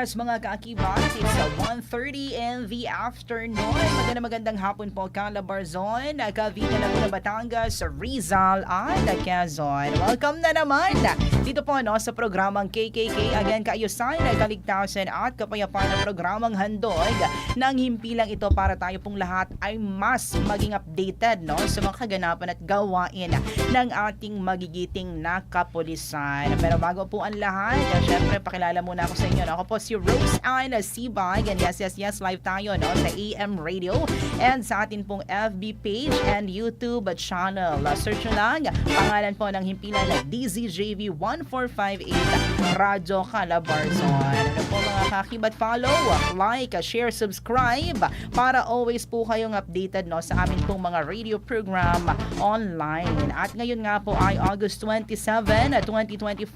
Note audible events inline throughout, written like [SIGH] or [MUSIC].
Oras mga kaakibat, it's uh, 1.30 in the afternoon. Magandang magandang hapon po, Calabarzon, Cavite, Laguna, Batangas, Rizal, at Quezon. Welcome na naman dito po no, sa programang KKK. Again, kaayusan, kaligtasan at kapayapaan ng programang handog ng himpilang ito para tayo pong lahat ay mas maging updated no, sa mga kaganapan at gawain ng ating magigiting na kapulisan. Pero bago po ang lahat, syempre pakilala muna ako sa inyo. No? Ako po si Rose Ann Sibag and yes, yes, yes, live tayo no, sa AM Radio and sa atin pong FB page and YouTube channel. Uh, Search nyo lang, pangalan po ng himpilan na DZJV 1458 Radyo Calabarzon. Ano po mga kakibat follow, like, share, subscribe para always po kayong updated no, sa amin pong mga radio program online. At ngayon nga po ay August 27, 2025,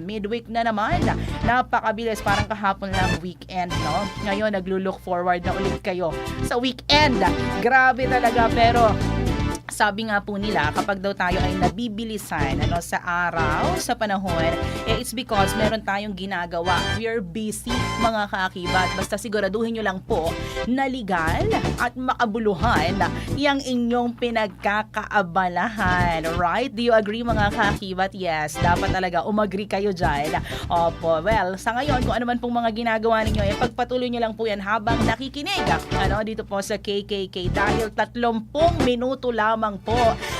midweek na naman. Napakabilis parang kahapon lang weekend, no? Ngayon naglo-look forward na ulit kayo sa weekend. Grabe talaga pero sabi nga po nila, kapag daw tayo ay nabibilisan ano, sa araw, sa panahon, eh, it's because meron tayong ginagawa. We are busy, mga kaakibat. Basta siguraduhin nyo lang po na legal at makabuluhan yung inyong pinagkakaabalahan. Right? Do you agree, mga kaakibat? Yes, dapat talaga umagree kayo dyan. Opo, well, sa ngayon, kung ano man pong mga ginagawa ninyo, eh, pagpatuloy nyo lang po yan habang nakikinig. Ano, dito po sa KKK dahil 30 minuto lamang po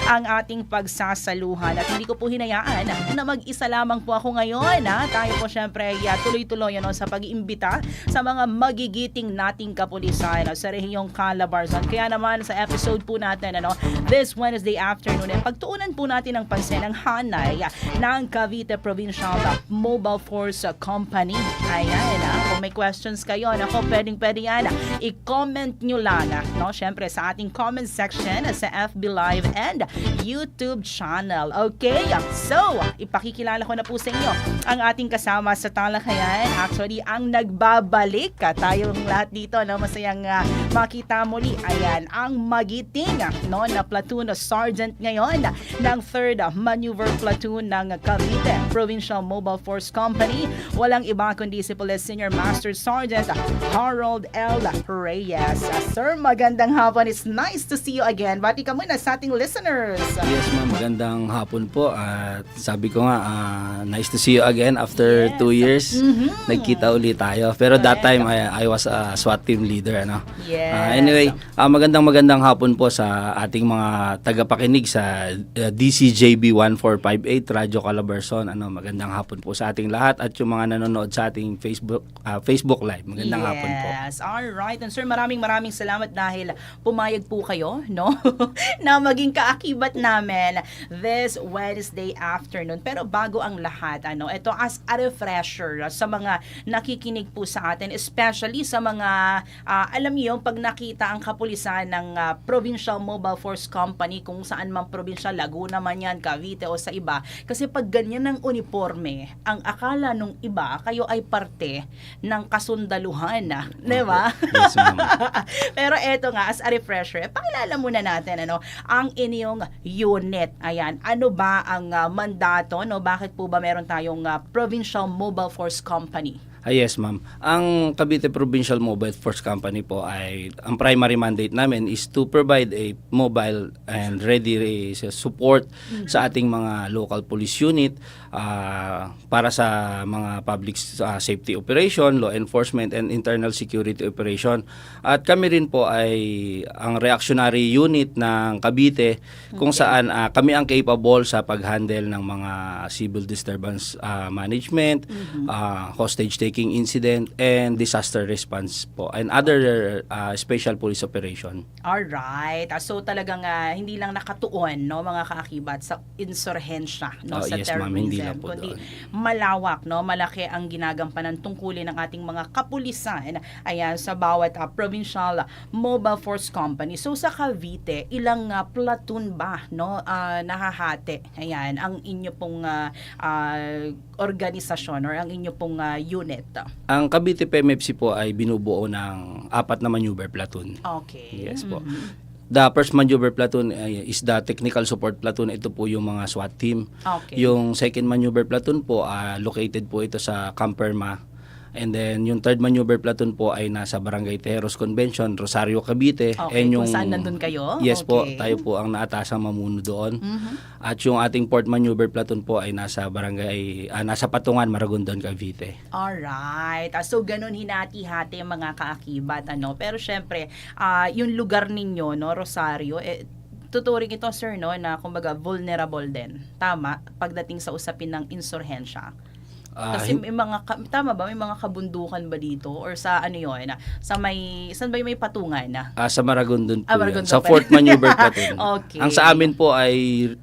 ang ating pagsasaluhan at hindi ko po hinayaan na mag-isa lamang po ako ngayon ha. Tayo po syempre ay uh, tuloy-tuloy ano, sa pag-iimbita sa mga magigiting nating kapulisan no, sa rehiyong Calabarzon. Kaya naman sa episode po natin ano, this Wednesday afternoon eh, pagtuunan po natin ng pansin ang hanay ng Cavite Provincial Mobile Force Company. Ayan ha. Kung may questions kayo, nako pwedeng pwede yan. I-comment nyo lang no? Syempre sa ating comment section sa FB Live and YouTube channel. Okay? So, ipakikilala ko na po sa inyo ang ating kasama sa talakayan. Actually, ang nagbabalik ka tayong lahat dito, no? Masayang uh, makita muli. Ayan, ang magiting, no? Na platoon sergeant ngayon ng 3rd Maneuver Platoon ng Cavite Provincial Mobile Force Company. Walang iba kundi si Police Senior Master Sergeant Harold L. Reyes. Sir, magandang hapon. It's nice to see you again. Bati ka muna sa ating listeners. Yes ma'am, magandang hapon po at sabi ko nga, ah, nice to see you again after Yes. two years. Mhm. Nagkita ulit tayo. Pero that Correct. time, I, I was a SWAT team leader. Ano? Yes. Ah, anyway, ah, magandang magandang hapon po sa ating mga tagapakinig sa ah, DCJB 1458 Radyo Calabarzon. Ano, magandang hapon po sa ating lahat at yung mga nanonood sa ating Facebook ah, Facebook Live. Magandang hapon po. Yes, all right. And sir, maraming maraming salamat dahil pumayag po kayo, no? [LAUGHS] na maging kaakibat namin this Wednesday afternoon. Pero bago ang lahat, ano, ito as a refresher sa mga nakikinig po sa atin, especially sa mga, ah, alam niyo, pag nakita ang kapulisan ng ah, Provincial Mobile Force Company, kung saan mang probinsya, Laguna man yan, Cavite o sa iba. Kasi pag ganyan ng uniforme, ang akala nung iba, kayo ay parte ng kasundaluhan na, di ba? Yes. [LAUGHS] Pero eto nga, as a refresher, pakilala muna natin ano, ang inyong unit. Ayan, ano ba ang ah, mandato? No? Bakit po ba meron tayong ah, Provincial Mobile Force Company? Ah, yes, ma'am. Ang Cavite Provincial Mobile Force Company po ay ang primary mandate namin is to provide a mobile and ready eh, support sa ating mga local police unit ah, para sa mga public ah, safety operation, law enforcement and internal security operation. At kami rin po ay ang reactionary unit ng Cavite kung saan ah, kami ang capable sa pag-handle ng mga civil disturbance ah, management, ah, hostage taking trafficking incident, and disaster response po, and other uh, special police operation. Alright. Ah, So talagang ah, hindi lang nakatuon no mga kaakibat sa insurhensya no Oh, sa yes, terrorism ma'am. Hindi lang po kundi doon. malawak no malaki ang ginagampanan tungkulin ng ating mga kapulisan ayan sa bawat ah, provincial mobile force company. So sa Cavite, ilang ah, platoon ba no ah, nahahati? Ayan ang inyo pong ah, ah, organisasyon or ang inyo pong ah, unit. Ang Cavite PMFC po ay binubuo ng apat na maneuver platoon. Okay. Yes po. Mhm. The first maneuver platoon is the technical support platoon. Ito po yung mga SWAT team. Okay. Yung second maneuver platoon po, ah, located po ito sa Camperma. And then yung third maneuver platoon po ay nasa Barangay Tejeros Convention, Rosario, Cavite. Okay, And kung saan nandun kayo? Yes po, Okay. tayo po ang naatasang mamuno doon. Mhm. At yung ating port maneuver platoon po ay nasa Barangay, ah, nasa Patungan, Maragondon, Cavite. Alright. Ah, so, ganun hinati-hati mga kaakibat. Ano? Pero, syempre, ah, yung lugar ninyo, no, Rosario, eh, tuturing ito, sir, no, na kumbaga vulnerable din. Tama? Pagdating sa usapin ng insurhensya. Ah, Kasi may mga, ka- tama ba? May mga kabundukan ba dito? Or sa ano yun? Sa may, saan ba yung may patungan na? Ah, sa Maragondon po Ah, yan. Maragondon Sa fourth maneuver platoon. [LAUGHS] Okay. Ang sa amin po ay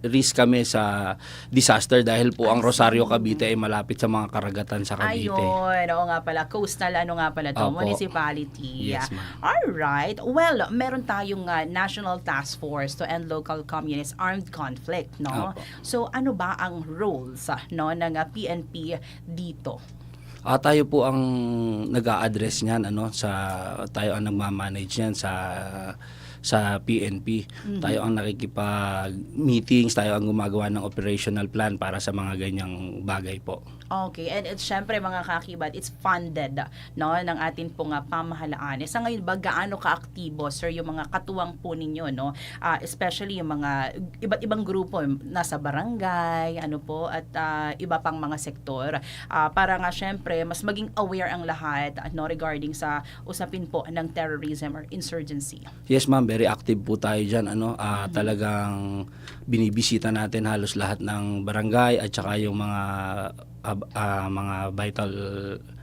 risk kami sa disaster dahil po ang Rosario. Cavite ay malapit sa mga karagatan sa Cavite. Ayun, oo nga pala. Coastal, ano nga pala to? Opo. Municipality. Yes, ma'am. Alright. Well, meron tayong ah, National Task Force to End Local Communist Armed Conflict, no? Opo. So, ano ba ang roles ah, no, ng ah, PNP dito? Ah, tayo po ang nag-a-address niyan ano sa tayo ang nagma-manage niyan sa sa PNP. Mm-hmm. Tayo ang nakikipag meetings, tayo ang gumagawa ng operational plan para sa mga ganyang bagay po. Okay, and it's syempre mga kakibat, it's funded no ng atin pong ah, pamahalaan. Eh, sa ngayon ba gaano kaaktibo sir yung mga katuwang po ninyo no? Ah, especially yung mga iba't ibang grupo nasa barangay, ano po at ah, iba pang mga sektor Ah, para nga syempre mas maging aware ang lahat no regarding sa usapin po ng terrorism or insurgency. Yes ma'am, very active po tayo dyan. Ano, Ah, Talagang binibisita natin halos lahat ng barangay at saka yung mga ah, ah, mga vital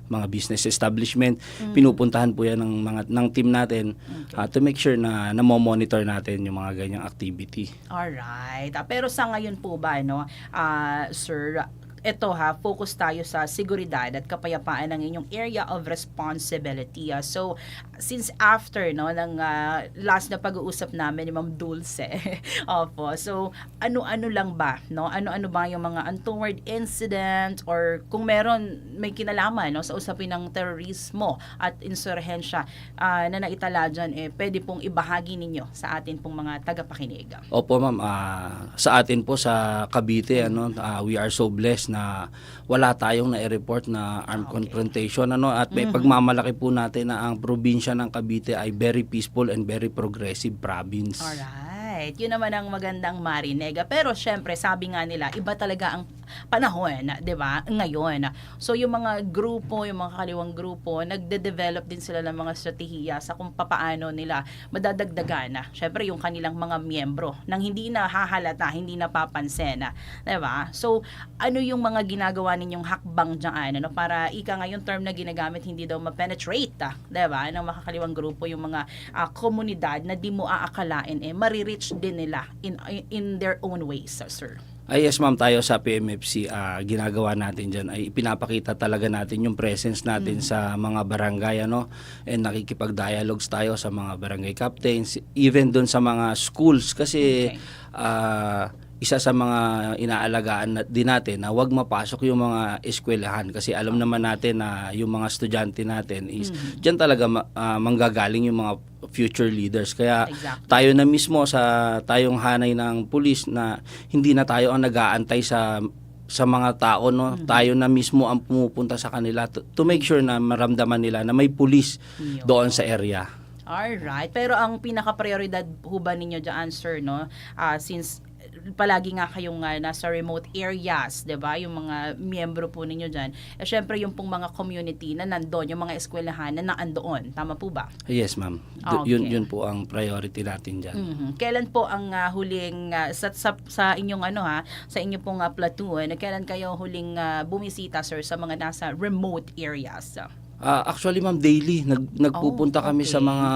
mga business establishment pinupuntahan po yan ng mga ng team natin ah, to make sure na namo-monitor natin yung mga ganyang activity. Alright. Ah, pero sa ngayon po ba, no, ah, sir, ito ha, focus tayo sa seguridad at kapayapaan ng inyong area of responsibility. Ah, so, since after, no, ng ah, last na pag-uusap namin ni Ma'am Dulce, [LAUGHS] opo, so, ano-ano lang ba, no? Ano-ano ba yung mga untoward incident or kung meron may kinalaman, no, sa usapin ng terorismo at insurhensya ah, na naitala dyan, eh, pwede pong ibahagi ninyo sa atin pong mga tagapakinig. Opo ma'am, ah, sa atin po sa Cavite ano, ah, we are so blessed na wala tayong na-report na armed Okay. confrontation ano at may pagmamalaki po natin na ang probinsya ng Cavite ay very peaceful and very progressive province. Alright. Yun naman ang magandang marinega. Pero syempre, sabi nga nila, iba talaga ang panahon, 'di ba? Ngayon. So yung mga grupo, yung mga kaliwang grupo, nagde-develop din sila ng mga strategiya sa kung papaano nila madadagdagan na. Syempre yung kanilang mga miyembro nang hindi na hahalata, hindi napapansin, 'di ba? So ano yung mga ginagawa ninyong hakbang diyan ano para ika nga yung term na ginagamit hindi daw ma-penetrate, 'di ba? Ng makakaliwang grupo yung mga ah, komunidad na di mo aakalain eh marireach din nila in in their own ways, sir. Ay yes ma'am, tayo sa PMFC, ah, ginagawa natin dyan ay pinapakita talaga natin yung presence natin sa mga barangay ano and nakikipag-dialogues tayo sa mga barangay captains, even doon sa mga schools kasi Okay. ah, isa sa mga inaalagaan na, din natin na wag mapasok yung mga eskwelahan. Kasi alam naman natin na yung mga estudyante natin is diyan talaga ah, manggagaling yung mga future leaders. Kaya Exactly. tayo na mismo sa tayong hanay ng pulis na hindi na tayo ang nag-aantay sa sa mga tao no? Tayo na mismo ang pumupunta sa kanila to, to make sure na maramdaman nila na may pulis doon sa area. Alright. Pero ang pinaka-prioridad ho ba ninyo dyan, sir, no? Ah, since palagi nga kayong ah, nasa remote areas, 'di ba? Yung mga miyembro po ninyo diyan. Eh syempre yung pong mga community na nandoon, yung mga eskwelahan na naandoon. Tama po ba? Yes, ma'am. Okay. Yun, yun po ang priority natin dyan. Mhm. Kailan po ang ah, huling ah, sa, sa sa inyong ano ha, sa inyo pong ah, platoon, kailan kayo huling ah, bumisita sir sa mga nasa remote areas? Ah, actually ma'am daily nag nagpupunta Oh, kami sa okay. mga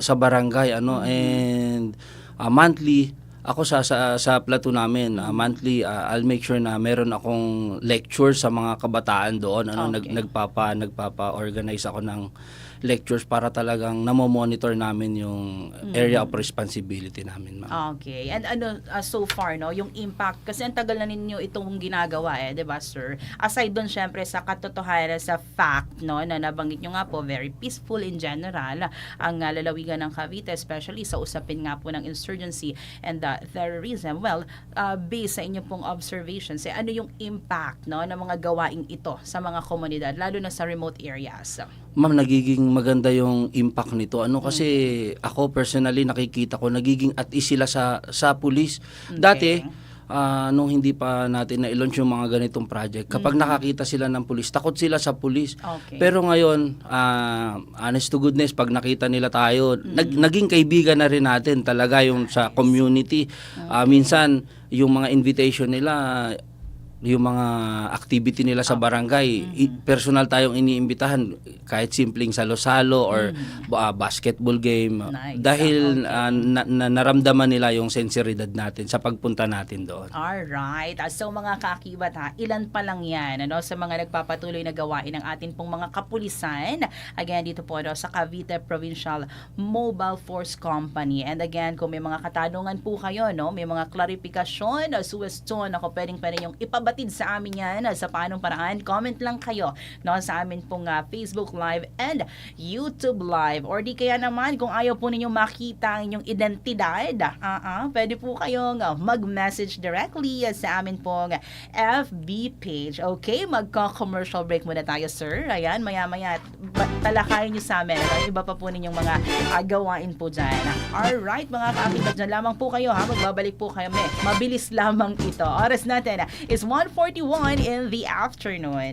sa barangay ano and ah, monthly ako sa sa sa plato namin ah, monthly ah, I'll make sure na meron akong lecture sa mga kabataan doon ano nag Okay. nagpapa nagpapa-organize ako ng lectures para talagang namo-monitor namin yung area of responsibility namin ma'am. Okay. And ano ah, so far no, yung impact kasi ang tagal na ninyo itong ginagawa eh, 'di ba, sir? Aside doon syempre sa katotohanan sa fact no na nabanggit nyo nga po very peaceful in general ang ah, lalawigan ng Cavite especially sa usapin nga po ng insurgency and ah, terrorism. Well, ah, based sa inyo pong observations, eh, ano yung impact no ng mga gawaing ito sa mga komunidad lalo na sa remote areas? Ma'am, nagiging maganda yung impact nito. Ano kasi ako personally nakikita ko nagiging at sila sa sa pulis. Dati ah, nung hindi pa natin na-launch yung mga ganitong project, kapag nakakita sila ng pulis, takot sila sa pulis. Okay. Pero ngayon, ah, honest to goodness, pag nakita nila tayo, nag, naging kaibigan na rin natin talaga yung sa community. Ah, minsan, yung mga invitation nila, yung mga activity nila sa barangay, i- personal tayong iniimbitahan kahit simpleng salo-salo or ah, basketball game Nice. dahil Okay. ah, na- na- naramdaman nila yung sensibilidad natin sa pagpunta natin doon. Alright. Ah, So mga kakibat ha, ilan pa lang yan ano, sa mga nagpapatuloy na gawain ng atin pong mga kapulisan. Again, dito po no, sa Cavite Provincial Mobile Force Company. And again, kung may mga katanungan po kayo, no, may mga klarifikasyon, uh, suwestyon, ako pwedeng pwede yung ipabatid sa amin yan sa paanong paraan. Comment lang kayo no, sa amin pong ah, Facebook Live and YouTube Live. Or di kaya naman, kung ayaw po ninyong makita ang inyong identidad, ah, pwede po kayong mag-message directly sa amin pong FB page. Okay, magka-commercial break muna tayo, sir. Ayan, maya-maya, talakayin nyo sa amin. Ano, iba pa po ninyong mga ah, gawain po dyan. Alright, mga kaakibat, dyan lamang po kayo ha. Magbabalik po kami. Mabilis lamang ito. Oras natin is 1.41 in the afternoon.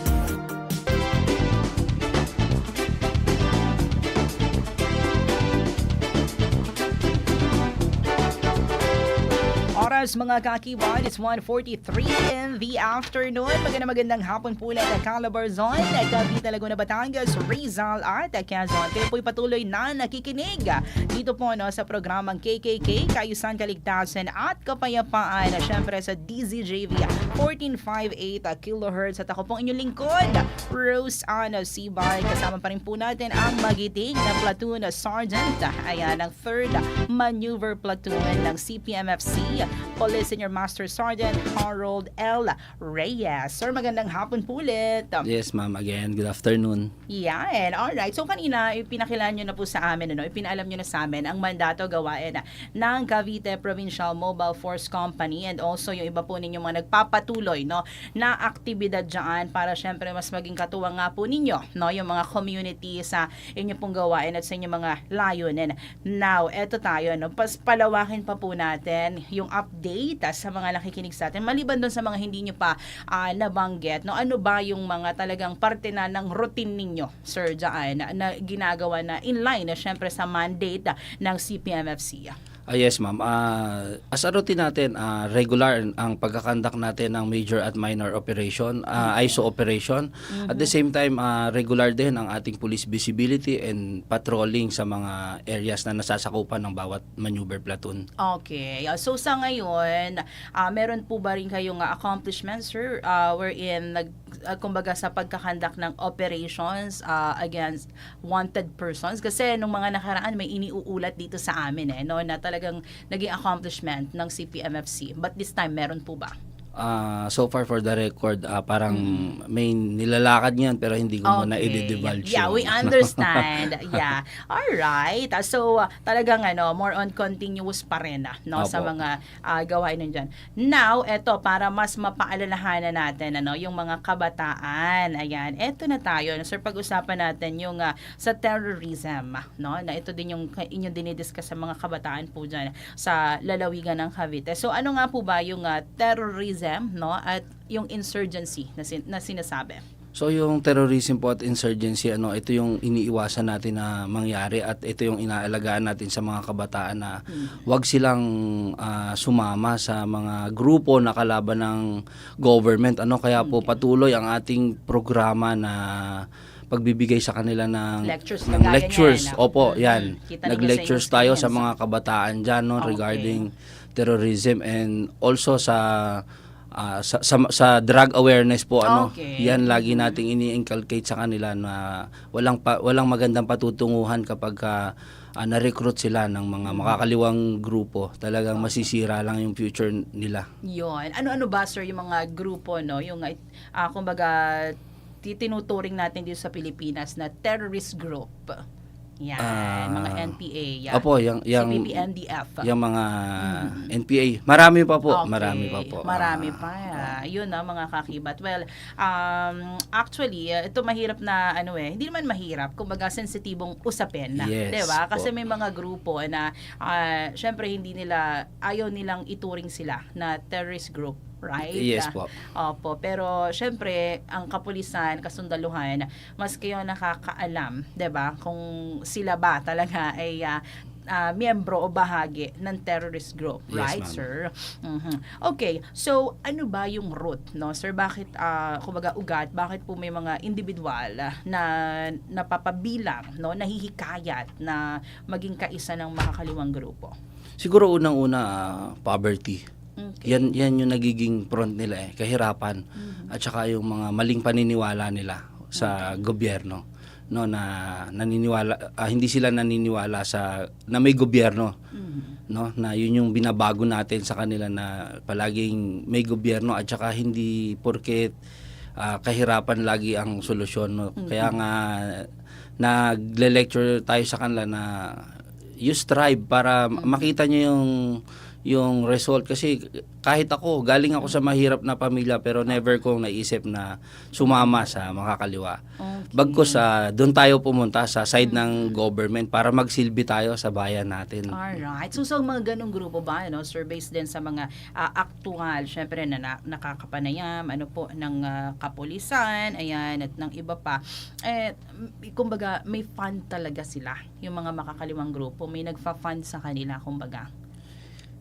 Oras mga kakiwan, it's 1.43 in the afternoon. Magandang magandang hapon po ulit at Calabarzon, Cavite, Laguna, Batangas, Rizal at Quezon. Kayo po'y patuloy na nakikinig dito po no, sa programang KKK, Kayusan, Kaligtasan at Kapayapaan. Siyempre sa DZJV 1458 kHz at ako pong inyong lingkod, Rose Ana Sibay. Kasama pa rin po natin ang magiting na platoon Sergeant. Ayan, ang 3rd Maneuver Platoon ng CPMFC Police Senior Master Sergeant Harold L. Reyes. Sir, magandang hapon po ulit. Yes, ma'am. Again, good afternoon. Yan. Alright. So kanina, ipinakilan nyo na po sa amin, ano, ipinaalam nyo na sa amin ang mandato gawain ng Cavite Provincial Mobile Force Company and also yung iba po ninyo mga nagpapatuloy no, na aktibidad dyan para syempre mas maging katuwang nga po ninyo no, yung mga community sa inyo pong gawain at sa inyong mga layunin. Now, eto tayo, no, pas palawakin pa po natin yung update ah, sa mga nakikinig sa atin. Maliban doon sa mga hindi nyo pa ah, nabanggit, no, ano ba yung mga talagang parte na ng routine ninyo, sir, dyan, na, na ginagawa na in line, na syempre sa mandate ah, ng CPMFC? Ah, yes, ma'am. Ah, as a routine natin, ah, regular ang pagkakandak natin ng major at minor operation, ah, ISO operation. At the same time, ah, regular din ang ating police visibility and patrolling sa mga areas na nasasakupan ng bawat maneuver platoon. Okay. Uh, So sa ngayon, ah, meron po ba rin kayong accomplishments, sir, uh, wherein nag, ah, kumbaga sa pagkakandak ng operations ah, against wanted persons? Kasi nung mga nakaraan, may iniuulat dito sa amin eh, no, na talagang naging accomplishment ng CPMFC. But this time, meron po ba? Ah, so far for the record, ah, parang may nilalakad niyan pero hindi ko muna Okay. i-divulge. Yeah, we [LAUGHS] understand. yeah. All right. So, uh, talagang ano, more on continuous pa rin ah, no sa Opo. mga uh, gawain nandiyan. Now, eto para mas mapaalalahanan natin ano, yung mga kabataan. Ayan. Eto na tayo. Sir, pag-usapan natin yung ah, sa terrorism, no? Na ito din yung inyong dinidiscuss sa mga kabataan po diyan sa lalawigan ng Cavite. So, ano nga po ba yung ah, terrorism, no? At yung insurgency na, sin- na sinasabi? So yung terrorism po at insurgency ano ito yung iniiwasan natin na mangyari at ito yung inaalagaan natin sa mga kabataan na wag silang ah, sumama sa mga grupo na kalaban ng government ano kaya po patuloy ang ating programa na pagbibigay sa kanila ng Lectures, ng lectures. ah. Opo, yan. Kita Nag-lectures tayo sa mga kabataan diyan no Okay. regarding terrorism and also sa ah, sa, sa sa drug awareness po ano Okay. yan lagi nating ini-inculcate sa kanila na walang pa, walang magandang patutunguhan kapag ka, ah, na-recruit sila ng mga makakaliwang grupo talagang masisira lang yung future nila Yon. Ano-ano ba sir yung mga grupo no, yung uh, kumbaga titinuturing natin dito sa Pilipinas na terrorist group. Yan, Ah, mga NPA, yan. Opo, yung- yung- CPP, NDF. yung mga NPA marami pa po Okay. marami pa po Marami Ah, pa. Yun na mga kakibat. Well, um, actually, uh, ito mahirap na ano eh, hindi naman mahirap, kumbaga sensitibong usapin na, Yes 'di ba? Kasi po. may mga grupo na ah, syempre hindi nila ayaw nilang ituring sila na terrorist group, right? yes po Opo, pero syempre ang kapulisan, kasundaluhan, mas kayo nakakaalam, 'di ba? Kung sila ba talaga ay ah, ah, miyembro o bahagi ng terrorist group, Yes, right, sir? Mhm. Okay, so ano ba yung root, no? Sir, bakit ah, kumbaga ugat, bakit po may mga individual na napapabilang, no, nahihikayat na maging kaisa ng makakaliwang grupo? siguro unang-una ah, poverty Okay. Yan yan yung nagiging front nila eh, kahirapan Mm-hmm. at saka yung mga maling paniniwala nila sa gobyerno no na naniniwala ah, hindi sila naniniwala sa na may gobyerno Mhm. no na yun yung binabago natin sa kanila na palaging may gobyerno at saka hindi porket ah, kahirapan lagi ang solusyon no kaya nga nagle-lecture tayo sa kanila na you strive para makita nyo yung yung result kasi kahit ako galing ako sa mahirap na pamilya pero never kong naisip na sumama sa makakaliwa Okay. bagkus sa doon tayo pumunta sa side ng government para magsilbi tayo sa bayan natin Alright. So, sa mga ganong grupo ba, ano, based din sa mga ah, aktual, syempre, na, na nakakapanayam, ano po, ng ah, kapulisan, ayan, at ng iba pa, eh, kumbaga, may fund talaga sila, yung mga makakaliwang grupo, may nagfa-fund sa kanila, kumbaga.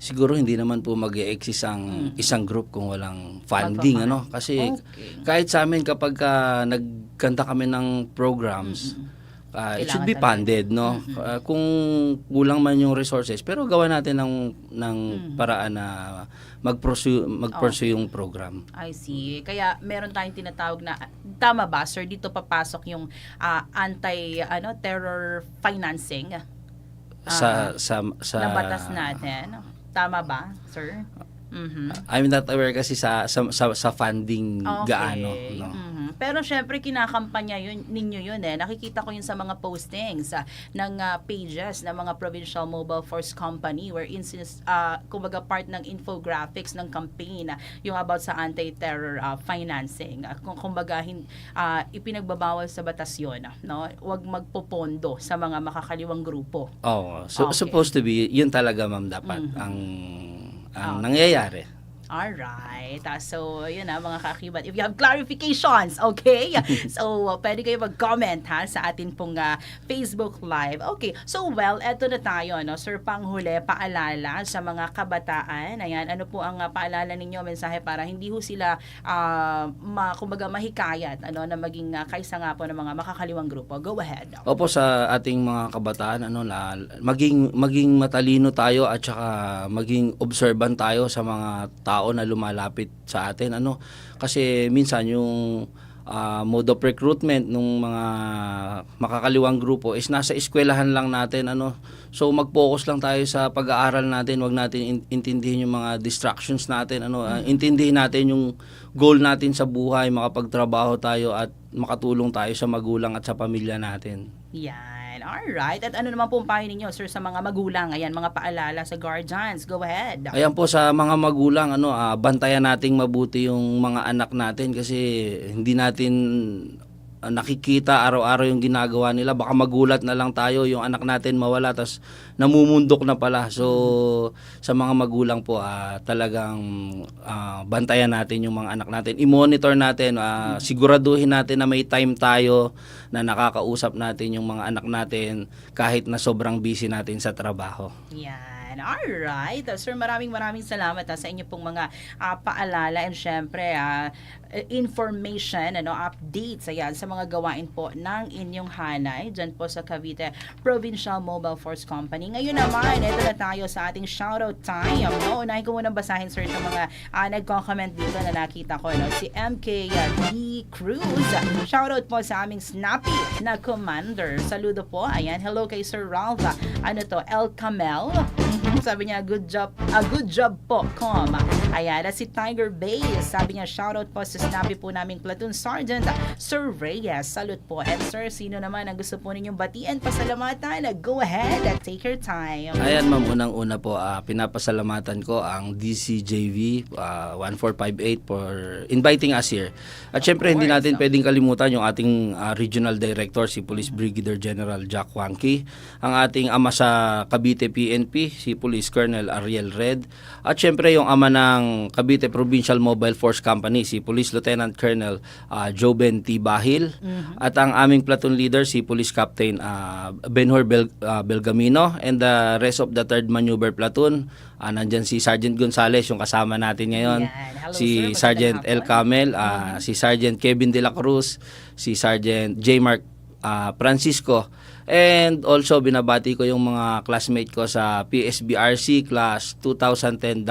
Siguro hindi naman po mag exist ang isang group kung walang funding ano? Kasi Okay. kahit sa amin kapag ka nagkanta kami ng programs ah, it should be funded no? Ah, kung kulang man yung resources. Pero gawa natin ng ng paraan na mag-pursue mag-pursue yung program. I see. Kaya meron tayong tinatawag na tama ba sir dito papasok yung ah, anti ano terror financing? Sa sa sa na batas natin. Tama ba, sir? Mhm. I'm not aware kasi sa sa sa, sa funding Okay. gaano, no. Mhm. Pero syempre kinakampanya yun ninyo yun eh. Nakikita ko yun sa mga postings ah, ng ah, pages ng mga Provincial Mobile Force Company where instance uh, kumbaga part ng infographics ng campaign ah, yung about sa anti-terror ah, financing. Kung kumbaga hin, ah, ipinagbabawal sa batas yun, no? Huwag magpopondo sa mga makakaliwang grupo. Oh, so Okay. supposed to be yun talaga ma'am dapat Mhm. ang ang nangyayari. Alright. Ah, so, yun na mga kakibat. If you have clarifications, okay? [LAUGHS] so, uh, pwede kayo mag-comment ha sa atin pong ah, Facebook Live. Okay. So, well, eto na tayo, no? Sir Panghuli, paalala sa mga kabataan. Ayan, ano po ang ah, paalala ninyo, mensahe para hindi ho sila, ah, ma, kumbaga, mahikayat, ano, na maging ah, kaisa nga po ng mga makakaliwang grupo. Go ahead. Opo sa ating mga kabataan ano la, maging maging matalino tayo at saka maging observant tayo sa mga tao na lumalapit sa atin ano? Kasi minsan yung ah, mode of recruitment ng mga makakaliwang grupo is nasa eskwelahan lang natin ano? So mag-focus lang tayo sa pag-aaral natin. Wag natin in- intindihin yung mga distractions natin ano? Ah, intindihin natin yung goal natin sa buhay makapagtrabaho tayo at makatulong tayo sa magulang at sa pamilya natin. Yan. Alright. At ano naman po ang payo ninyo, sir, sa mga magulang? Ayan, mga paalala sa guardians. Go ahead. Ayan po sa mga magulang ano ah, bantayan nating mabuti yung mga anak natin kasi hindi natin nakikita araw-araw yung ginagawa nila. Baka magulat na lang tayo yung anak natin mawala tas namumundok na pala. So sa mga magulang po ah, talagang ah, bantayan natin yung mga anak natin. I-monitor natin ah, siguraduhin natin na may time tayo na nakakausap natin yung mga anak natin kahit na sobrang busy natin sa trabaho Yan. Alright. Uh, Sir, maraming maraming salamat ah, sa inyo pong mga ah, paalala and syempre ah, eh, information, ano, updates ayan, sa mga gawain po ng inyong hanay dyan po sa Cavite Provincial Mobile Force Company. Ngayon naman, ito na tayo sa ating shoutout time. No, unahin ko munang basahin, sir, itong mga ah, nagko-comment dito na nakita ko. No? Si MK D. Cruz. Shoutout po sa aming snappy na commander. Saludo po. Ayan, hello kay Sir Ralph. Ano to? El Camel. Sabi niya, good job, a good job po, com. Ayan, at si Tiger Bay, sabi niya, shoutout po sa snappy po naming platoon sergeant, Sir Reyes. Salute po. And sir, sino naman ang gusto po ninyong batiin, pasalamatan, go ahead, take your time. Ayan ma'am, unang-una po, ah, pinapasalamatan ko ang DCJV ah, 1458 for inviting us here. At syempre, hindi natin pwedeng kalimutan yung ating ah, Regional Director, si Police Brigadier General Jack Wanky, ang ating ama sa Cavite PNP, si Police Colonel Ariel Red, at syempre yung ama ng Cavite Provincial Mobile Force Company, si Police Lieutenant Colonel ah, Joben T. Bahil, at ang aming platoon leader, si Police Captain ah, Benhur Bel- ah, Belgamino, and the rest of the 3rd Maneuver Platoon, ah, nandyan si Sergeant Gonzales, yung kasama natin ngayon. Hello, sir. si Magandang Sergeant El. Camel, ah, si Sergeant Kevin De La Cruz, si Sergeant J. Mark ah, Francisco, and also binabati ko yung mga classmate ko sa PSBRC class 2010-03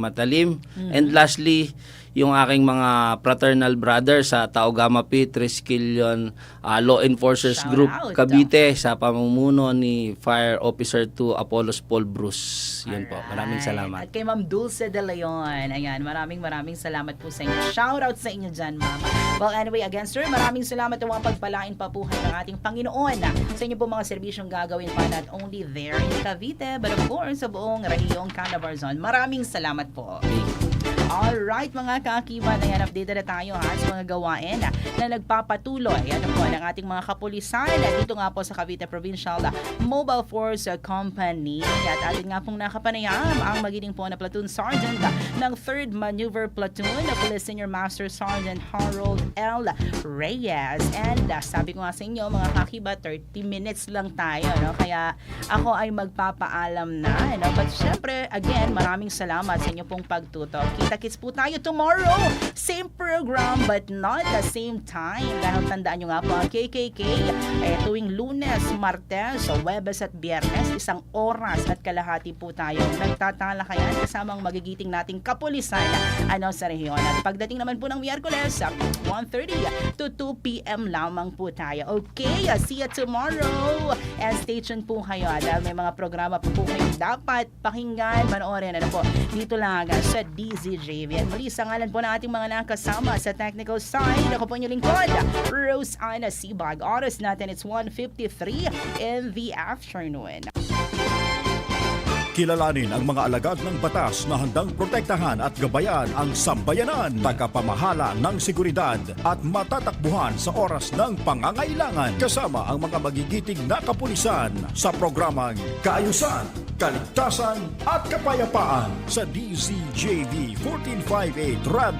Matalim, Mm-hmm. and lastly, yung aking mga fraternal brother sa Taogama P. Triskelion ah, Law Enforcers Shout Group out. Cavite sa pamumuno ni Fire Officer 2 Apollos Paul Bruce. Yun po. Maraming salamat. At kay Ma'am Dulce de Leon. Ayan, maraming maraming salamat po sa inyo. Shout out sa inyo dyan, Ma'am. Well, anyway, again, sir, maraming salamat at mga pagpalain pa po ng ating Panginoon na sa inyo po mga serbisyong gagawin pa not only there in Cavite, but of course, sa buong rehiyong Calabarzon. Maraming salamat po. Alright mga kakibat, ayan, updated na tayo ha sa mga gawain na, na nagpapatuloy. Ano po ng ating mga kapulisan dito nga po sa Cavite Provincial Mobile Force Company. At atin nga pong nakapanayam ang magiling po na platoon sergeant ng 3rd Maneuver Platoon na Police Senior Master Sergeant Harold L. Reyes. And uh, sabi ko nga sa inyo mga kakibat, 30 minutes lang tayo. No? Kaya ako ay magpapaalam na. No? But syempre, again, maraming salamat sa inyo pong pagtutok. Kita Kita-kits po tayo tomorrow. Same program but not the same time. Dahil tandaan nyo nga po ang KKK eh, tuwing lunes, martes, webes at biyernes, isang oras at kalahati po tayo nagtatalakayan kasamang magigiting nating kapulisan ano sa rehiyon. At pagdating naman po ng Miyerkules, 1.30 to 2 p.m. lamang po tayo. Okay, see you tomorrow. And stay tuned po kayo ah, dahil may mga programa po po kayo dapat pakinggan, panoorin. Ano po, dito lang sa DZJV. At muli sa ngalan po ng ating mga nakasama sa technical side, ako po inyong lingkod, Rose Ana Sibag. Oras natin, it's 1.53 in the afternoon. Kilalanin ang mga alagad ng batas na handang protektahan at gabayan ang sambayanan, tagapamahala ng seguridad at matatakbuhan sa oras ng pangangailangan kasama ang mga magigiting na kapulisan sa programang Kaayusan, Kaligtasan at Kapayapaan sa DZJV 1458 Radio